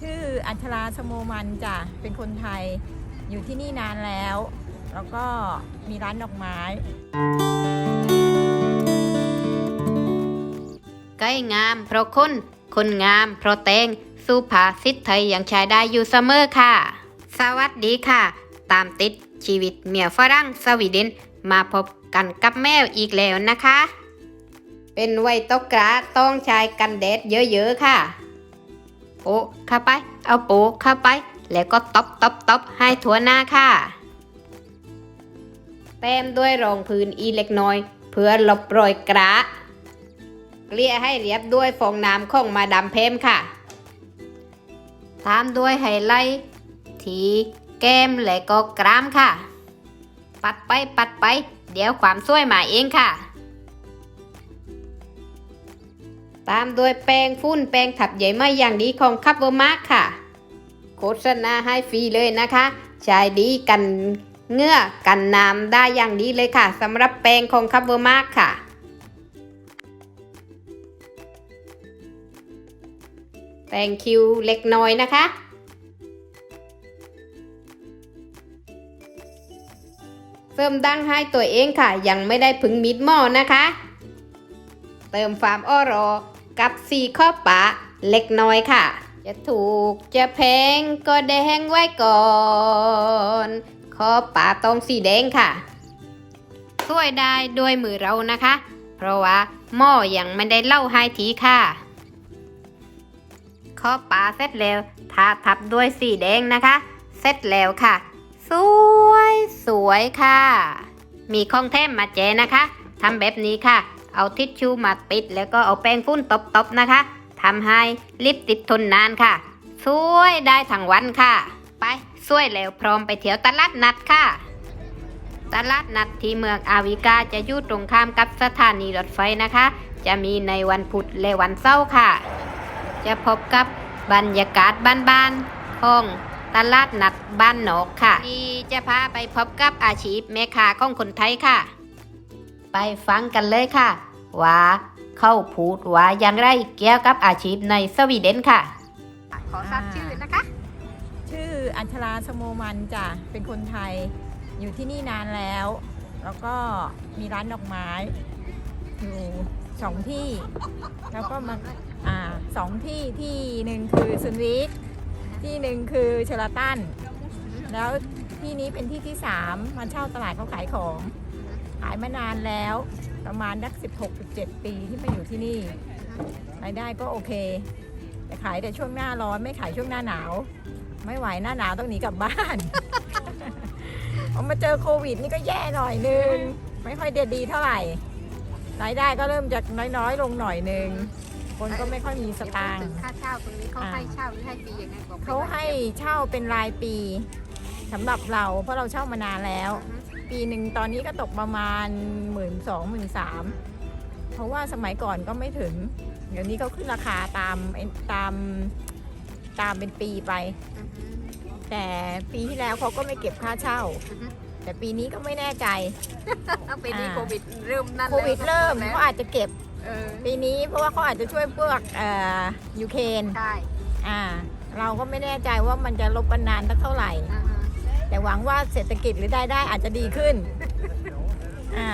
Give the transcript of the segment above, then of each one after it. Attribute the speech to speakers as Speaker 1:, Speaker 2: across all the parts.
Speaker 1: ชื่ออัญชลาสโมมันจ้ะเป็นคนไทยอยู่ที่นี่นานแล้ว แล้วก็มีร้านดอกไม้
Speaker 2: ไก่งามเพราะคน คนงามเพราะแตงสุภาษิตไทยยังใช้ได้อยู่เสมอค่ะ สวัสดีค่ะ ตามติดชีวิตเมียฝรั่งสวีเดนมาพบกันกับแมวอีกแล้วนะคะ เป็นไวตกกระต้องใช้กันแดดเยอะๆค่ะ โปะเข้าไป เอาโปะเข้าไป แล้วก็ตบตบตบให้ทั่วหน้าค่ะเต็มด้วยรองพื้นอีเล็กน้อย เพื่อลบรอยกระเกลี่ยให้เรียบด้วยฟองน้ำของมาดามเพมค่ะ ตามด้วยไฮไลท์ทีแก้มและก็กรามค่ะ ปัดไปปัดไป เดี๋ยวความสวยมาเองค่ะ ตามด้วยแป้งฟุ้นแป้งถับใหญ่มาอย่างดีของคัพเวอร์มาร์คค่ะ โฆษณาให้ฟรีเลยนะคะ ใช้ดีกันเหงื่อกันน้ำได้อย่างดีเลยค่ะสำหรับแป้งของคัพเวอร์มาร์คค่ะแต่งคิวเล็กน้อยนะคะเสริมดังให้ตัวเองค่ะ ยังไม่ได้ผึงมิดหม้อนะคะ เติมฟาร์มอ้อรอ กับสีข้อปะเล็กน้อยค่ะ จะถูกจะแพงก็แดงไว้ก่อน ข้อปะต้องสีแดงค่ะช่วยได้ด้วยมือเรานะคะ เพราะว่าหม้อยังไม่ได้เล่าให้ทีค่ะข้อปลาเสร็จแล้วทาทับด้วยสีแดงนะคะ เสร็จแล้วค่ะ สวยสวยค่ะ มีข้องแท้มมาแจนะคะทำแบบนี้ค่ะ เอาทิชชู่มาปิด แล้วก็เอาแป้งฟุ้นตบๆนะคะทำให้ลิปติดทนนานค่ะสวยได้ทั้งวันค่ะ ไปสวยแล้วพร้อมไปเที่ยวตลาดนัดค่ะ ตลาดนัดที่เมืองอาวิกาจะอยู่ตรงข้ามกับสถานีรถไฟนะคะ จะมีในวันพุธและวันเสาร์ค่ะ จะพบกับบรรยากาศบ้านๆของตลาดนัดบ้านนอกค่ะ ที่จะพาไปพบกับอาชีพแม่ค้าของคนไทยค่ะ ไปฟังกันเลยค่ะ ว่าเข้าพูดว่าอย่างไรเกี่ยวกับอาชีพในสวีเดนค่ะ ขอทราบชื่อนะคะ
Speaker 1: ชื่ออัญชลาสโมมันจ้ะเป็นคนไทยอยู่ที่นี่นานแล้ว แล้วก็มีร้านดอกไม้ อยู่สองที่ แล้วก็มาอ่าสองที่ที่หนึ่งคือซุนวิกที่หนึ่งคือเชลาตันแล้วที่นี้เป็นที่ที่สามมาเช่าตลาดเขาขายของ ขายมานานแล้วประมาณนัก 16 17 ปีที่มาอยู่ที่นี่รายได้ก็โอเค แต่ขายแต่ช่วงหน้าร้อนไม่ขายช่วงหน้าหนาว ไม่ไหวหน้าหนาวต้องหนีกลับบ้านพอมาเจอโควิดนี่ก็แย่หน่อยนึง ไม่ค่อยเด็ดดีเท่าไหร่รายได้ก็เริ่มจากน้อยๆ ลงหน่อยนึงคนก็ไม่ค่อยมีสตางค์
Speaker 2: ค่าเช่าตรงนี้เขาให้เช่าหรือให้ฟรียังไงบอก
Speaker 1: เขาให้เช่าเป็นรายปีสำหรับเราเพราะเราเช่ามานานแล้ว ปีหนึ่งตอนนี้ก็ตกประมาณหมื่นสองหมื่นสามเพราะว่าสมัยก่อนก็ไม่ถึง เดี๋ยวนี้เขาขึ้นราคาตามตามตามเป็นปีไป แต่ปีที่แล้วเขาก็ไม่เก็บค่าเช่า แต่ปีนี้ก็ไม่แน่ใจ
Speaker 2: ปีนี้
Speaker 1: อ่า
Speaker 2: โควิดเริ่มนั่น
Speaker 1: โควิดเริ่ม
Speaker 2: แล้ว
Speaker 1: เขาอาจจะเก็บ
Speaker 2: เออ
Speaker 1: ปีนี้เพราะว่าเขาอาจจะช่วยพวกเอ่อยูเครน
Speaker 2: ใช่
Speaker 1: อ่า เราก็ไม่แน่ใจว่ามันจะลบกันนานสักเท่าไหร่
Speaker 2: อ่าฮะ
Speaker 1: แต่หวังว่าเศรษฐกิจหรือได้ได้อาจจะดีขึ้นอ่า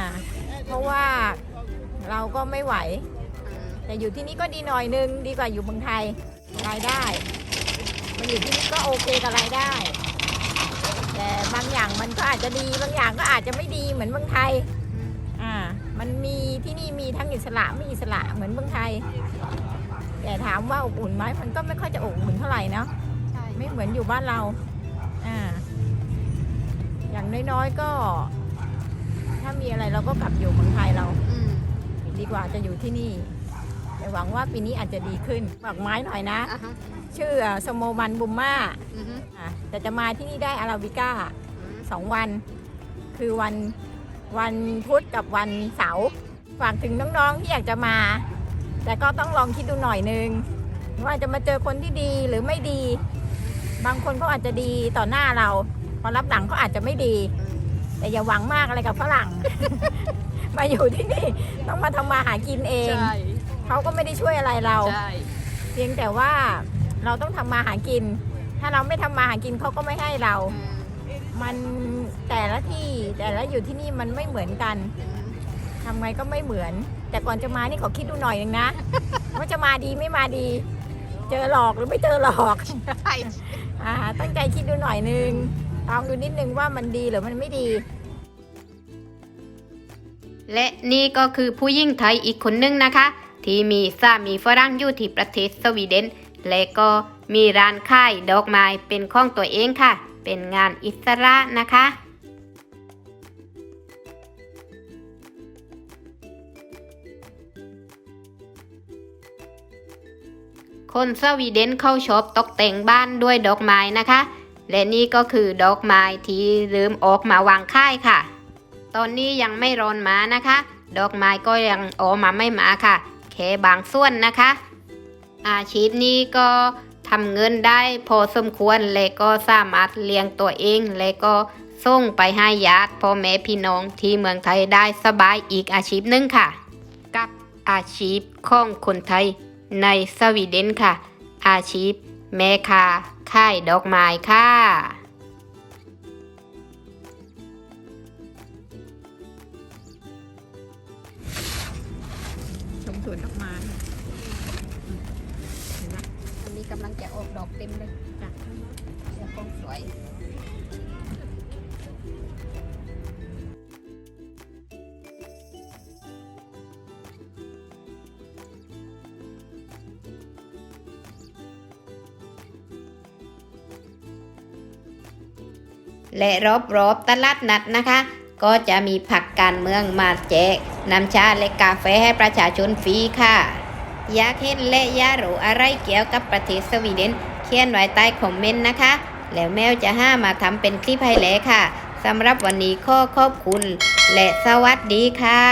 Speaker 1: เพราะว่าเราก็ไม่ไหว
Speaker 2: อืม
Speaker 1: แต่อยู่ที่นี่ก็ดีหน่อยนึงดีกว่าอยู่เมืองไทยรายได้มาอยู่ที่นี่ก็โอเคกับรายได้ แต่บางอย่างมันก็อาจจะดีบางอย่างก็อาจจะไม่ดีเหมือนเมืองไทยอ่ามันมีที่นี่มีทั้งอิสระไม่อิสระเหมือนเมืองไทย แต่ถามว่าอบอุ่นไหมมันก็ไม่ค่อยจะอบอุ่นเท่าไหร่เนาะ
Speaker 2: ใช่
Speaker 1: ไม่เหมือนอยู่บ้านเราอ่า อย่างน้อยๆก็ ถ้ามีอะไรเราก็กลับอยู่เมืองไทยเรา
Speaker 2: อืม
Speaker 1: ดีกว่าจะอยู่ที่นี่แต่หวังว่าปีนี้อาจจะดีขึ้นดอกไม้หน่อยนะ
Speaker 2: อ่าฮะ
Speaker 1: ชื่อสโมมันบุมมา
Speaker 2: อือฮึ
Speaker 1: อะแต่จะมาที่นี่ได้อาราบิก้า
Speaker 2: อืม
Speaker 1: สองวัน คือวันวันพุธกับวันเสาร์ฝากถึงน้องๆที่อยากจะมา แต่ก็ต้องลองคิดดูหน่อยนึง ว่าจะมาเจอคนที่ดีหรือไม่ดี บางคนเขาอาจจะดีต่อหน้าเรา พอรับหลังเขาอาจจะไม่ดี แต่อย่าหวังมากอะไรกับฝรั่ง มาอยู่ที่นี่ต้องมาทำมาหากินเอง
Speaker 2: ใช่
Speaker 1: เขาก็ไม่ได้ช่วยอะไรเรา
Speaker 2: ใช่
Speaker 1: เพียงแต่ว่าเราต้องทำมาหากิน ถ้าเราไม่ทำมาหากินเขาก็ไม่ให้เรามันแต่ละที่แต่ละอยู่ที่นี่มันไม่เหมือนกันทำไงก็ไม่เหมือน แต่ก่อนจะมานี่ขอคิดดูหน่อยหนึงนะ ว่าจะมาดีไม่มาดี เจอหลอกหรือไม่เจอหลอก
Speaker 2: ใช่
Speaker 1: อ่าตั้งใจคิดดูหน่อยนึง ลองดูนิดนึงว่ามันดีหรือมันไม่ดี
Speaker 2: และนี่ก็คือผู้หญิงไทยอีกคนนึงนะคะ ที่มีสามีฝรั่งอยู่ที่ประเทศสวีเดน และก็มีร้านขายดอกไม้เป็นของตัวเองค่ะ เป็นงานอิสระนะคะคนสวีเดนเข้าชอบตกแต่งบ้านด้วยดอกไม้นะคะ และนี่ก็คือดอกไม้ที่เริ่มออกมาวางค่ายค่ะ ตอนนี้ยังไม่ร้อนมานะคะ ดอกไม้ก็ยังออกมาไม่มาค่ะแค่บางส่วนนะคะ อาชีพนี้ก็ทำเงินได้พอสมควรและก็สามารถเลี้ยงตัวเอง และก็ส่งไปให้ญาติพ่อแม่พี่น้องที่เมืองไทยได้สบายอีกอาชีพหนึงค่ะ กับอาชีพของคนไทยในสวีเดนค่ะ อาชีพ แม่ค่ะค่ายดอกไม้ค่ะ
Speaker 1: ชมสวนดอกไม้
Speaker 2: อันนี้กำลังจะออกดอกเต็มเลย
Speaker 1: จ้ะ
Speaker 2: เดี๋ยวคงสวย และรอบๆตลาดนัดนะคะ ก็จะมีผักการเมืองมาแจกน้ำชาและกาแฟให้ประชาชนฟรีค่ะ อยากเห็นและอยากรู้อะไรเกี่ยวกับประเทศสวีเดน เขียนไว้ใต้คอมเมนต์นะคะ แล้วแมวจะห้ามาทำเป็นคลิปให้แล้วค่ะสำหรับวันนี้ขอขอบคุณ และสวัสดีค่ะ